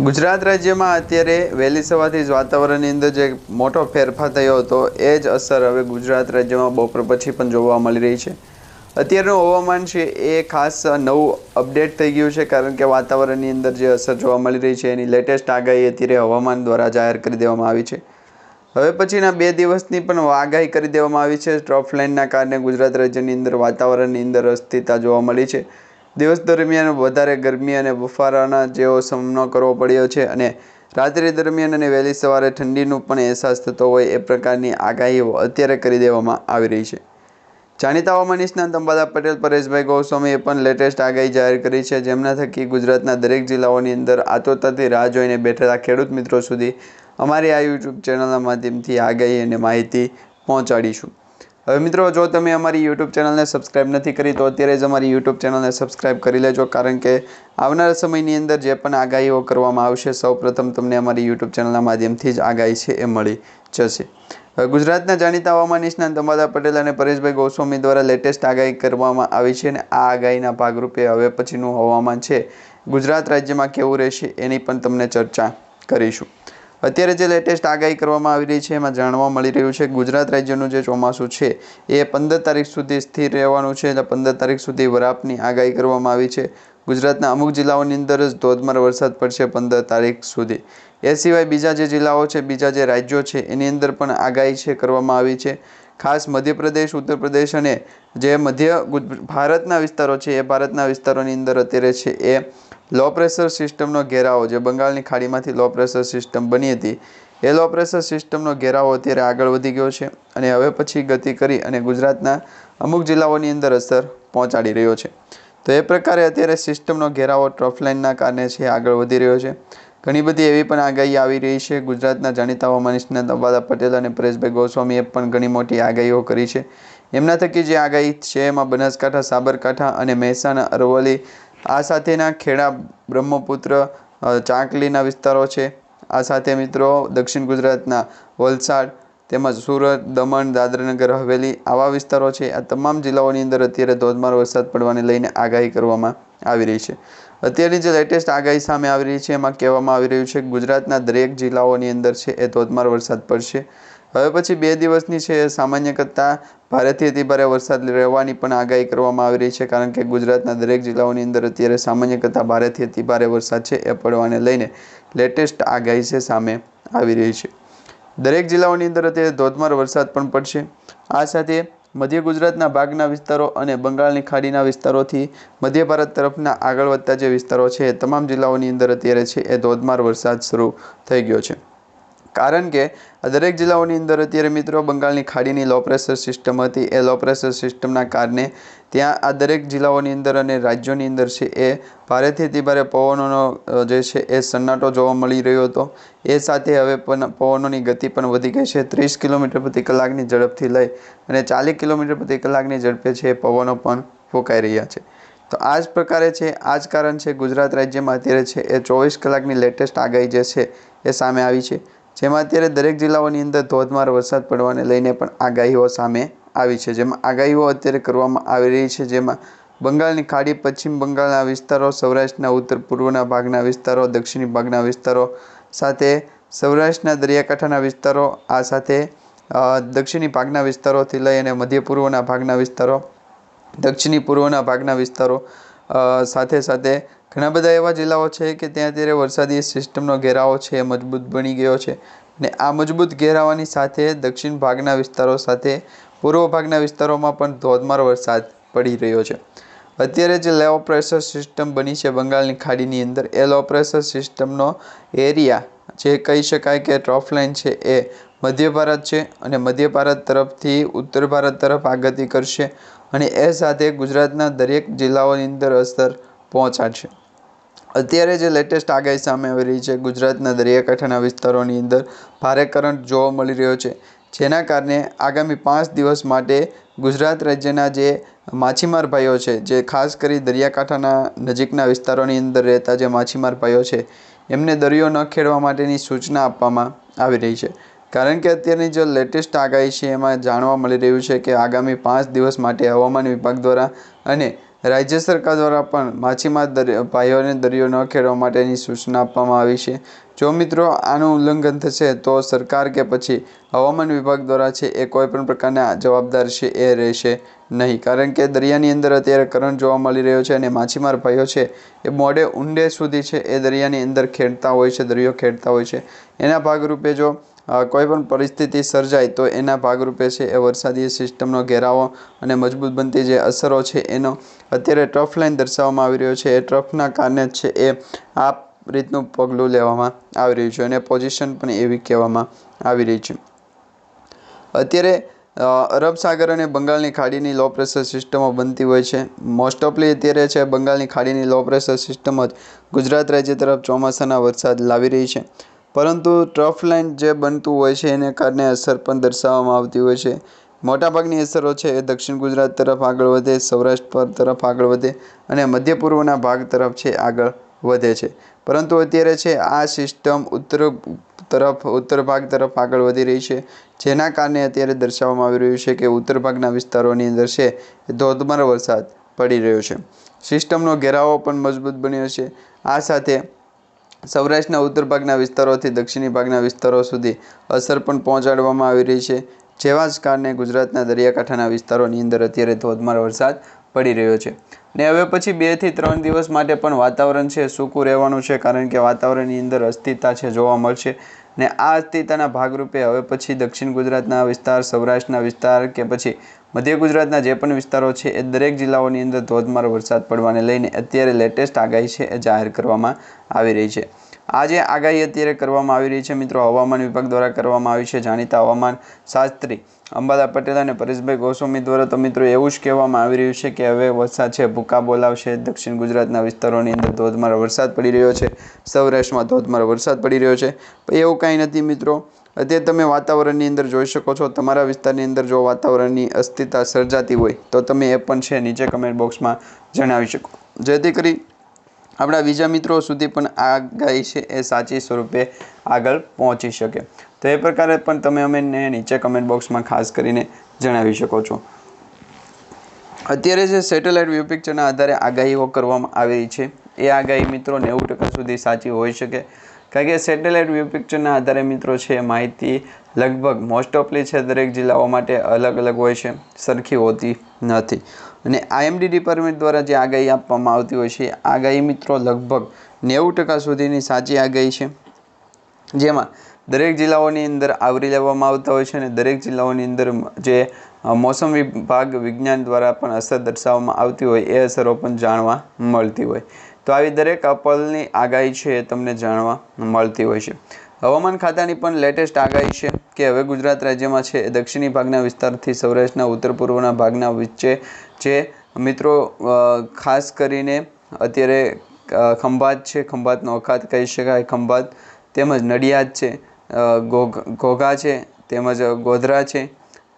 ગુજરાત રાજ્યમાં અત્યારે વહેલી સવારથી જ વાતાવરણની અંદર જે મોટો ફેરફાર થયો હતો, એ જ અસર હવે ગુજરાત રાજ્યમાં બપોર પછી પણ જોવા મળી રહી છે. અત્યારનું હવામાન છે એ ખાસ નવું અપડેટ થઈ ગયું છે, કારણ કે વાતાવરણની અંદર જે અસર જોવા મળી રહી છે, એની લેટેસ્ટ આગાહી અત્યારે હવામાન દ્વારા જાહેર કરી દેવામાં આવી છે. હવે પછીના બે દિવસની પણ આગાહી કરી દેવામાં આવી છે. ટ્રફ લાઇનના કારણે ગુજરાત રાજ્યની અંદર વાતાવરણની અંદર અસ્થિરતા જોવા મળી છે. દિવસ દરમિયાન વધારે ગરમી અને બફારાના જેવો સામનો કરવો પડ્યો છે અને રાત્રિ દરમિયાન અને વહેલી સવારે ઠંડીનો પણ અહેસાસ થતો હોય એ પ્રકારની આગાહીઓ અત્યારે કરી દેવામાં આવી રહી છે. જાણીતા હવામાન નિષ્ણાંત અંબાદા પટેલ, પરેશભાઈ ગોસ્વામીએ પણ લેટેસ્ટ આગાહી જાહેર કરી છે. જેમના થકી ગુજરાતના દરેક જિલ્લાઓની અંદર આતોતાથી રાહ જોઈને બેઠેલા ખેડૂત મિત્રો સુધી અમારી આ યુટ્યુબ ચેનલના માધ્યમથી આગાહી અને માહિતી પહોંચાડીશું. હવે મિત્રો, જો તમે અમારી યુટ્યુબ ચેનલને સબસ્ક્રાઇબ નથી કરી, તો અત્યારે જ અમારી યુટ્યુબ ચેનલને સબસ્ક્રાઇબ કરી લેજો. કારણ કે આવનારા સમયની અંદર જે પણ આગાહીઓ કરવામાં આવશે, સૌપ્રથમ તમને અમારી યુટ્યુબ ચેનલના માધ્યમથી જ આગાહી છે એ મળી જશે. ગુજરાતના જાણીતા હવામાન નિષ્ણાંત અંબાદા પટેલ અને પરેશભાઈ ગોસ્વામી દ્વારા લેટેસ્ટ આગાહી કરવામાં આવી છે અને આ આગાહીના ભાગરૂપે હવે પછીનું હવામાન છે. ગુજરાત રાજ્યમાં કેવું રહેશે એની પણ તમને ચર્ચા કરીશું. અત્યારે જે લેટેસ્ટ આગાહી કરવામાં આવી રહી છે, એમાં જાણવા મળી રહ્યું છે ગુજરાત રાજ્યનું જે ચોમાસું છે, એ પંદર તારીખ સુધી સ્થિર રહેવાનું છે એટલે પંદર તારીખ સુધી વરાપની આગાહી કરવામાં આવી છે. ગુજરાતના અમુક જિલ્લાઓની અંદર જ ધોધમાર વરસાદ પડશે પંદર તારીખ સુધી. એ સિવાય બીજા જે જિલ્લાઓ છે, બીજા જે રાજ્યો છે, એની અંદર પણ આગાહી છે કરવામાં આવી છે. ખાસ મધ્યપ્રદેશ ઉત્તર પ્રદેશ અને જે મધ્ય ભારતના વિસ્તારો છે, એ ભારતના વિસ્તારોની અંદર અત્યારે છે એ લો પ્રેશર સિસ્ટમનો ઘેરાવો, જે બંગાળની ખાડીમાંથી લો પ્રેશર સિસ્ટમ બની હતી, એ લો પ્રેશર સિસ્ટમનો ઘેરાવો અત્યારે આગળ વધી ગયો છે અને હવે પછી ગતિ કરી અને ગુજરાતના અમુક જિલ્લાઓની અંદર અસર પહોંચાડી રહ્યો છે. તો એ પ્રકારે અત્યારે સિસ્ટમનો ઘેરાવો ટ્રફલાઇનના કારણે છે, આગળ વધી રહ્યો છે. ઘણી બધી એવી પણ આગાહી આવી રહી છે. ગુજરાતના જાણીતા હવામાન નિષ્ણાત અંબાદા પટેલ અને પરેશભાઈ ગોસ્વામીએ પણ ઘણી મોટી આગાહીઓ કરી છે. એમના થકી જે આગાહી છે, એમાં બનાસકાંઠા, સાબરકાંઠા અને મહેસાણા, અરવલ્લી આ સાથેના ખેડા બ્રહ્મપુત્ર ચાંકલીના વિસ્તારો છે. આ સાથે મિત્રો દક્ષિણ ગુજરાતના વલસાડ તેમજ સુરત, દમણ, દાદરાનગર, હવેલી આવા વિસ્તારો છે. આ તમામ જિલ્લાઓની અંદર અત્યારે ધોધમાર વરસાદ પડવાને લઈને આગાહી કરવામાં આવી રહી છે. અત્યારની જે લેટેસ્ટ આગાહી સામે આવી રહી છે, એમાં કહેવામાં આવી રહ્યું છે કે ગુજરાતના દરેક જિલ્લાઓની અંદર છે એ ધોધમાર વરસાદ પડશે. હવે પછી બે દિવસની છે સામાન્ય કરતાં ભારેથી અતિભારે વરસાદ રહેવાની પણ આગાહી કરવામાં આવી રહી છે, કારણ કે ગુજરાતના દરેક જિલ્લાઓની અંદર અત્યારે સામાન્ય કરતાં ભારેથી અતિભારે વરસાદ છે એ પડવાને લઈને લેટેસ્ટ આગાહી છે સામે આવી રહી છે. દરેક જિલ્લાઓની અંદર અત્યારે ધોધમાર વરસાદ પણ પડશે. આ સાથે મધ્ય ગુજરાતના ભાગના વિસ્તારો અને બંગાળની ખાડીના વિસ્તારોથી મધ્ય ભારત તરફના આગળ વધતા જે વિસ્તારો છે એ તમામ જિલ્લાઓની અંદર અત્યારે છે એ ધોધમાર વરસાદ શરૂ થઈ ગયો છે. કારણ કે દરેક જિલ્લાઓની અંદર અત્યારે મિત્રો બંગાળની ખાડીની લો પ્રેશર સિસ્ટમ હતી. એ લો પ્રેશર સિસ્ટમના કારણે ત્યાં આ દરેક જિલ્લાઓની અંદર અને રાજ્યોની અંદર છે એ ભારેથી અતિભારે પવનોનો જે છે એ સન્નાટો જોવા મળી રહ્યો હતો. એ સાથે હવે પણ પવનોની ગતિ પણ વધી ગઈ છે. ત્રીસ કિલોમીટર પ્રતિ કલાકની ઝડપથી લઈ અને ચાલીસ કિલોમીટર પ્રતિ કલાકની ઝડપે છે એ પવનો પણ ફૂંકાઈ રહ્યા છે. તો આ જ પ્રકારે છે, આ જ કારણ છે ગુજરાત રાજ્યમાં અત્યારે છે એ ચોવીસ કલાકની લેટેસ્ટ આગાહી જે છે એ સામે આવી છે. જેમાં અત્યારે દરેક જિલ્લાઓની અંદર ધોધમાર વરસાદ પડવાને લઈને પણ આગાહીઓ સામે આવી છે. જેમાં આગાહીઓ અત્યારે કરવામાં આવી રહી છે, જેમાં બંગાળની ખાડી, પશ્ચિમ બંગાળના વિસ્તારો, સૌરાષ્ટ્રના ઉત્તર પૂર્વના ભાગના વિસ્તારો, દક્ષિણી ભાગના વિસ્તારો સાથે સૌરાષ્ટ્રના દરિયાકાંઠાના વિસ્તારો, આ સાથે દક્ષિણી ભાગના વિસ્તારોથી લઈ અને મધ્ય પૂર્વના ભાગના વિસ્તારો, દક્ષિણી પૂર્વના ભાગના વિસ્તારો સાથે સાથે ઘણા બધા એવા જિલ્લાઓ છે કે ત્યાં અત્યારે વરસાદી સિસ્ટમનો ઘેરાવો છે એ મજબૂત બની ગયો છે. અને આ મજબૂત ઘેરાવાની સાથે દક્ષિણ ભાગના વિસ્તારો સાથે પૂર્વ ભાગના વિસ્તારોમાં પણ ધોધમાર વરસાદ પડી રહ્યો છે. અત્યારે જે લો પ્રેશર સિસ્ટમ બની છે બંગાળની ખાડીની અંદર, એ લો પ્રેશર સિસ્ટમનો એરિયા જે કહી શકાય કે ટ્રોફ લાઇન છે એ મધ્ય ભારત છે અને મધ્ય ભારત તરફથી ઉત્તર ભારત તરફ આગતિ કરશે અને એ સાથે ગુજરાતના દરેક જિલ્લાઓની અંદર અસર પહોંચાડશે. અત્યારે જે લેટેસ્ટ આગાહી સામે આવી રહી છે, ગુજરાતના દરિયાકાંઠાના વિસ્તારોની અંદર ભારે કરંટ જોવા મળી રહ્યો છે. જેના કારણે આગામી પાંચ દિવસ માટે ગુજરાત રાજ્યના જે માછીમાર ભાઈઓ છે, જે ખાસ કરી દરિયાકાંઠાના નજીકના વિસ્તારોની અંદર રહેતા જે માછીમાર ભાઈઓ છે, એમને દરિયો ન ખેડવા માટેની સૂચના આપવામાં આવી રહી છે. કારણ કે અત્યારની જે લેટેસ્ટ આગાહી છે, એમાં જાણવા મળી રહ્યું છે કે આગામી પાંચ દિવસ માટે હવામાન વિભાગ દ્વારા અને રાજ્ય સરકાર દ્વારા પણ માછીમાર દરિયા, ભાઈઓને દરિયો ન ખેડવા માટેની સૂચના આપવામાં આવી છે. જો મિત્રો આનું ઉલ્લંઘન થશે, તો સરકાર કે પછી હવામાન વિભાગ દ્વારા છે, એ કોઈપણ પ્રકારના જવાબદાર છે, એ રહેશે નહીં. કારણ કે દરિયાની અંદર અત્યારે કરંટ જોવા મળી રહ્યો છે અને માછીમાર ભાઈઓ છે, એ મોડે ઊંડે સુધી છે, એ દરિયાની અંદર ખેડતા હોય છે, દરિયો ખેડતા હોય છે. એના ભાગરૂપે જો કોઈ પણ પરિસ્થિતિ સર્જાય તો એના ભાગરૂપે છે એ વરસાદી સિસ્ટમનો ઘેરાવો અને મજબૂત બનતી જે અસરો છે એનો અત્યારે ટ્રફ લાઇન દર્શાવવામાં આવી રહ્યો છે. એ ટ્રફના કારણે છે એ આ રીતનું પગલું લેવામાં આવી રહ્યું છે અને પોઝિશન પણ એવી કહેવામાં આવી રહી છે. અત્યારે અરબ સાગર અને બંગાળની ખાડીની લો પ્રેશર સિસ્ટમો બનતી હોય છે. મોસ્ટ ઓફલી અત્યારે છે બંગાળની ખાડીની લો પ્રેશર સિસ્ટમ જ ગુજરાત રાજ્ય તરફ ચોમાસાના વરસાદ લાવી રહી છે. પરંતુ ટ્રફ લાઇન જે બનતું હોય છે, એને કારણે અસર પણ દર્શાવવામાં આવતી હોય છે. મોટાભાગની અસરો છે એ દક્ષિણ ગુજરાત તરફ આગળ વધે, સૌરાષ્ટ્ર તરફ આગળ વધે અને મધ્ય પૂર્વના ભાગ તરફ છે, આગળ વધે છે. પરંતુ અત્યારે છે, આ સિસ્ટમ ઉત્તર તરફ, ઉત્તર ભાગ તરફ આગળ વધી રહી છે, જેના કારણે અત્યારે દર્શાવવામાં આવી રહ્યું છે કે ઉત્તર ભાગના વિસ્તારોની અંદર છે, ધોધમાર વરસાદ પડી રહ્યો છે. સિસ્ટમનો ઘેરાવો પણ મજબૂત બન્યો છે. આ સાથે સૌરાષ્ટ્રના ઉત્તર ભાગના વિસ્તારોથી દક્ષિણી ભાગના વિસ્તારો સુધી અસર પણ પહોંચાડવામાં આવી રહી છે. જેવા જ કારણે ગુજરાતના દરિયાકાંઠાના વિસ્તારોની અંદર અત્યારે ધોધમાર વરસાદ પડી રહ્યો છે. ને હવે પછી બેથી ત્રણ દિવસ માટે પણ વાતાવરણ છે, સૂકું રહેવાનું છે, કારણ કે વાતાવરણની અંદર અસ્થિરતા છે, જોવા મળશે. ને આ અસ્થિરતાના ભાગરૂપે હવે પછી દક્ષિણ ગુજરાતના વિસ્તાર, સૌરાષ્ટ્રના વિસ્તાર કે પછી મધ્ય ગુજરાતના જે પણ વિસ્તારો છે, એ દરેક જિલ્લાઓની અંદર ધોધમાર વરસાદ પડવાને લઈને અત્યારે લેટેસ્ટ આગાહી છે, એ જાહેર કરવામાં આવી રહી છે. આ જે આગાહી અત્યારે કરવામાં આવી રહી છે મિત્રો. હવામાન વિભાગ દ્વારા કરવામાં આવી છે જાણીતા હવામાન શાસ્ત્રી અંબાદા પટેલ અને પરેશભાઈ ગોસ્વામી દ્વારા તો મિત્રો એવું જ કહેવામાં આવી રહ્યું છે કે હવે વરસાદ છે, ભૂકા બોલાવશે, દક્ષિણ ગુજરાતના વિસ્તારોની અંદર ધોધમાર વરસાદ પડી રહ્યો છે, સૌરાષ્ટ્રમાં ધોધમાર વરસાદ પડી રહ્યો છે. એવું કાંઈ નથી મિત્રો. અત્યારે તમે વાતાવરણની અંદર જોઈ શકો છો. તમારા વિસ્તારની અંદર જો વાતાવરણની અસ્થિરતા સર્જાતી હોય તો તમે એ પણ છે નીચે કમેન્ટ બોક્સમાં જણાવી શકો. જેથી કરી આપણા બીજા મિત્રો સુધી પણ આગાહી છે એ સાચી સ્વરૂપે આગળ પહોંચી શકે. તો એ પ્રકારે પણ તમે અમને નીચે કમેન્ટ બોક્સમાં ખાસ કરીને જણાવી શકો છો. અત્યારે જે સેટેલાઇટ વ્યૂ પિક્ચરના આધારે આગાહીઓ કરવામાં આવી રહી છે, એ આગાહી મિત્રો નેવું ટકા સુધી સાચી હોઈ શકે. કારણ કે સેટેલાઇટ વ્યૂ પિક્ચરના આધારે મિત્રો છે માહિતી લગભગ મોસ્ટ ઓફલી છે દરેક જિલ્લાઓ માટે અલગ અલગ હોય છે, સરખી હોતી નથી. અને આઈએમડી ડિપાર્ટમેન્ટ દ્વારા જે આગાહી આપવામાં આવતી હોય છે આગાહી મિત્રો લગભગ નેવું ટકા સુધીની સાચી આગાહી છે. જેમાં દરેક જિલ્લાઓની અંદર આવરી લેવામાં આવતા હોય છે અને દરેક જિલ્લાઓની અંદર જે મોસમ વિભાગ વિજ્ઞાન દ્વારા પણ અસર દર્શાવવામાં આવતી હોય, એ અસરો પણ જાણવા મળતી હોય. તો આવી દરેક અપલની આગાહી છે એ તમને જાણવા મળતી હોય છે. હવામાન ખાતાની પણ લેટેસ્ટ આગાહી છે કે હવે ગુજરાત રાજ્યમાં છે દક્ષિણી ભાગના વિસ્તારથી સૌરાષ્ટ્રના ઉત્તર પૂર્વના ભાગના વચ્ચે જે મિત્રો ખાસ કરીને અત્યારે ખંભાત છે, ખંભાતનો અખાત કહી શકાય, ખંભાત તેમજ નડિયાદ છે ઘોઘા છે, તેમજ ગોધરા છે,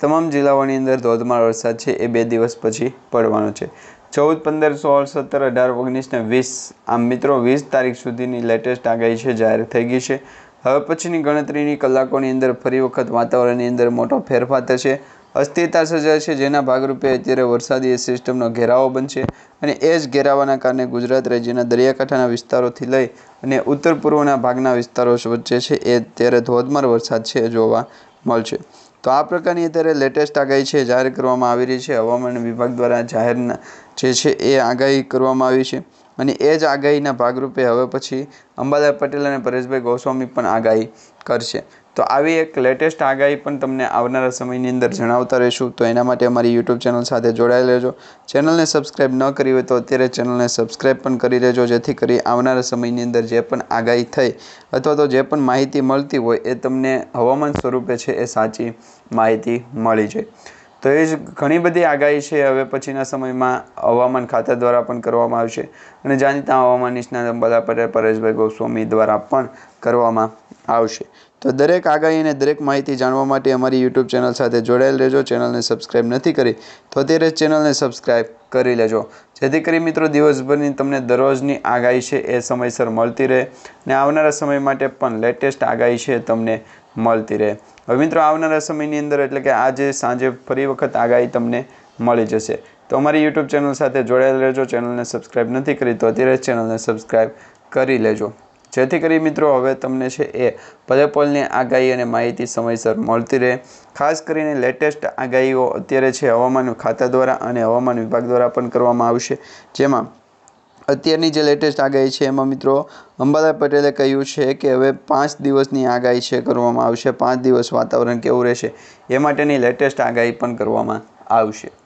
તમામ જિલ્લાઓની અંદર ધોધમાર વરસાદ છે એ બે દિવસ પછી પડવાનો છે. ચૌદ, પંદર, સોળ, સત્તર, અઢાર, ઓગણીસ ને વીસ આમ મિત્રો વીસ તારીખ સુધીની લેટેસ્ટ આગાહી છે, જાહેર થઈ ગઈ છે. હવે પછીની ગણતરીની કલાકોની અંદર ફરી વખત વાતાવરણની અંદર મોટો ફેરફાર થશે. અસ્થિરતા સર્જાય છે, જેના ભાગરૂપે અત્યારે વરસાદી સિસ્ટમનો ઘેરાવો બનશે અને એ જ ઘેરાવાના કારણે ગુજરાત રાજ્યના દરિયાકાંઠાના વિસ્તારોથી લઈ અને ઉત્તર પૂર્વના ભાગના વિસ્તારો વચ્ચે છે, એ અત્યારે ધોધમાર વરસાદ છે જોવા મળશે. તો આ પ્રકારની અત્યારે લેટેસ્ટ આગાહી છે, જાહેર કરવામાં આવી રહી છે. હવામાન વિભાગ દ્વારા જાહેરના જે છે, એ આગાહી કરવામાં આવી છે. અને એ જ આગાહીના ભાગરૂપે હવે પછી અંબાલાલ પટેલ અને પરેશભાઈ ગોસ્વામી પણ આગાહી કરશે. તો આવી એક લેટેસ્ટ આગાહી પણ તમને આવનારા સમયની અંદર જણાવતા રહીશું. તો એના માટે અમારી યુટ્યુબ ચેનલ સાથે જોડાઈ લેજો ચેનલને સબસ્ક્રાઈબ ન કરી હોય તો અત્યારે ચેનલને સબસ્ક્રાઈબ પણ કરી લેજો જેથી કરી આવનારા સમયની અંદર જે પણ આગાહી થઈ અથવા તો જે પણ માહિતી મળતી હોય એ તમને હવામાન સ્વરૂપે છે એ સાચી માહિતી મળી જાય. તો એ જ ઘણી બધી આગાહી છે હવે પછીના સમયમાં હવામાન ખાતા દ્વારા પણ કરવામાં આવશે. અને જાણીતા હવામાન નિષ્ણાત અંબાલા પરેશભાઈ ગોસ્વામી દ્વારા પણ કરવામાં આવશે. તો દરેક આગાહી અને દરેક માહિતી જાણવા માટે અમારી યુટ્યુબ ચેનલ સાથે જોડાયેલ રહેજો. ચેનલને સબસ્ક્રાઈબ નથી કરી તો અત્યારે ચેનલને સબસ્ક્રાઈબ કરી લેજો. જેથી કરી મિત્રો દિવસભરની તમને દરરોજની આગાહી છે એ સમયસર મળતી રહે. ને આવનારા સમય માટે પણ લેટેસ્ટ આગાહી છે તમને મળતી રહે. હવે મિત્રો, આવનારા સમયની અંદર એટલે કે આજે સાંજે ફરી વખત આગાહી તમને મળી જશે. તો અમારી યુટ્યુબ ચેનલ સાથે જોડાયેલ રહેજો. ચેનલને સબસ્ક્રાઈબ નથી કરી તો અત્યારે ચેનલને સબસ્ક્રાઈબ કરી લેજો. જેથી કરી મિત્રો, હવે તમને છે એ ભલે પોલની આગાહી અને માહિતી સમયસર મળતી રહે. ખાસ કરીને લેટેસ્ટ આગાહીઓ અત્યારે છે હવામાન ખાતા દ્વારા અને હવામાન વિભાગ દ્વારા પણ કરવામાં આવશે. જેમાં અત્યારની જે લેટેસ્ટ આગાહી છે એમાં મિત્રો, અંબાલાલ પટેલે કહ્યું છે કે હવે પાંચ દિવસની આગાહી છે કરવામાં આવશે. પાંચ દિવસ વાતાવરણ કેવું રહેશે એ માટેની લેટેસ્ટ આગાહી પણ કરવામાં આવશે.